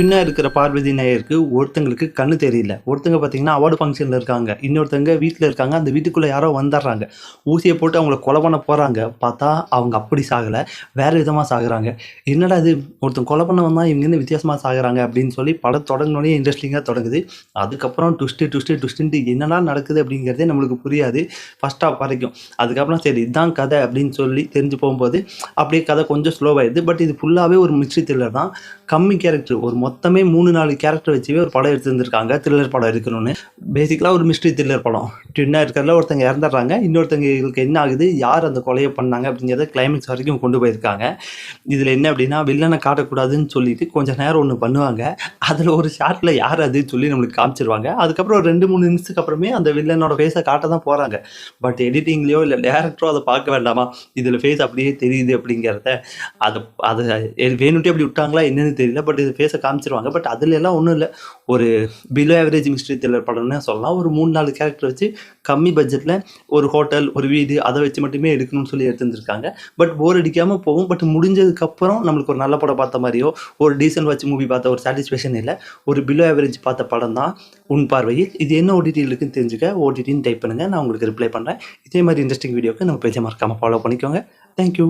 சின்ன இருக்கிற பார்வதி நாயருக்கு ஒருத்தங்களுக்கு கண்ணு தெரியல. ஒருத்தங்க பார்த்தீங்கன்னா அவார்டு ஃபங்க்ஷனில் இருக்காங்க. இன்னொருத்தங்க வீட்டில் இருக்காங்க. அந்த வீட்டுக்குள்ளே யாரோ வந்துடுறாங்க ஊசியை போட்டு அவங்கள கொலை பண்ண போகிறாங்க பார்த்தா அவங்க அப்படி சாகலை. வேறு விதமாக சாகுறாங்க. என்னடா இது? ஒருத்தன் கொலை பண்ண வந்தால் இவங்க வித்தியாசமாக சாகுறாங்க? அப்படின்னு சொல்லி படம் தொடங்கினோடனே இன்ட்ரெஸ்டிங்காக தொடங்குது. அதுக்கப்புறம் ட்விஸ்ட்டு ட்விஸ்ட்டு ட்விஸ்ட்டு என்னடா நடக்குது அப்படிங்கிறதே நம்மளுக்கு புரியாது. ஃபஸ்ட் ஆஃப் வரைக்கும். அதுக்கப்புறம் சரி இதுதான் கதை அப்படின்னு சொல்லி தெரிஞ்சு போகும்போது அப்படியே கதை கொஞ்சம் ஸ்லோவாகிடுது பட் இது ஃபுல்லாகவே ஒரு மிக்சி த்ரில்லர் தான். கம்மி கேரக்டர் ஒரு மொத்தமே மூணு நாலு கேரக்டர் வச்சுவே ஒரு படம் எடுத்துருந்துருக்காங்க. த்ரில்லர் படம் இருக்கணும்னு பேசிக்கலாக ஒரு மிஸ்ட்ரி த்ரில்லர் படம். ட்வின்னாக இருக்கிறதுல ஒருத்தங்க இறந்துடுறாங்க. இன்னொருத்தங்களுக்கு என்ன ஆகுது? யார் அந்த கொலையை பண்ணாங்க அப்படிங்கிறத கிளைமேக்ஸ் வரைக்கும் கொண்டு போயிருக்காங்க. இதில் என்ன அப்படின்னா வில்லனை காட்டக்கூடாதுன்னு சொல்லிட்டு கொஞ்சம் நேரம் ஒன்று பண்ணுவாங்க. அதில் ஒரு ஷார்ட்டில் யார் அதுன்னு சொல்லி நம்மளுக்கு காமிச்சிருவாங்க. அதுக்கப்புறம் ஒரு ரெண்டு மூணு நிமிஷத்துக்கு அப்புறமே அந்த வில்லனோட ஃபேஸை காட்ட தான் போகிறாங்க பட் எடிட்டிங்லேயோ இல்லை டேரக்டரோ அதை பார்க்க வேண்டாமா? இதில் ஃபேஸ் அப்படியே தெரியுது அப்படிங்கிறத அதை அதை வேணுட்டே அப்படி விட்டாங்களா என்னன்னு தெரியல. பட் இது ஃபேஸை காமிச்சிருவாங்க. பட் அதுல எல்லாம் ஒன்றும் இல்லை. ஒரு பிலோ ஆவரேஜ் மிஸ்ட்ரி த்ரில்லர் படம்னு சொல்லலாம். ஒரு மூணு நாலு கேரக்டர் வச்சு கம்மி பட்ஜெட்டில் ஒரு ஹோட்டல் ஒரு வீடு அதை வச்சு மட்டுமே எடுக்கணும்னு சொல்லி எடுத்துருந்துருக்காங்க. பட் போர் அடிக்காமல் போகும். பட் முடிஞ்சதுக்கப்புறம் நம்மளுக்கு ஒரு நல்ல படம் பார்த்த மாதிரியோ ஒரு டீசன்ட் வச்சு மூவி பார்த்த ஒரு சாட்டிஸ்ஃபேக்ஷன் இல்லை. ஒரு பிலோ ஆவரேஜ் பார்த்த படம் தான் உன் பார்வையில். இது என்ன ஓடிடி இருக்குன்னு தெரிஞ்சுக்க ஓடிடின்னு டைப் பண்ணுங்கள் நான் உங்களுக்கு ரிப்ளை பண்ணுறேன் இதே மாதிரி இன்ட்ரெஸ்டிங் வீடியோக்கு நம்ம பேஜை மறக்காமல் ஃபாலோ பண்ணிக்கோங்க. தேங்க்யூ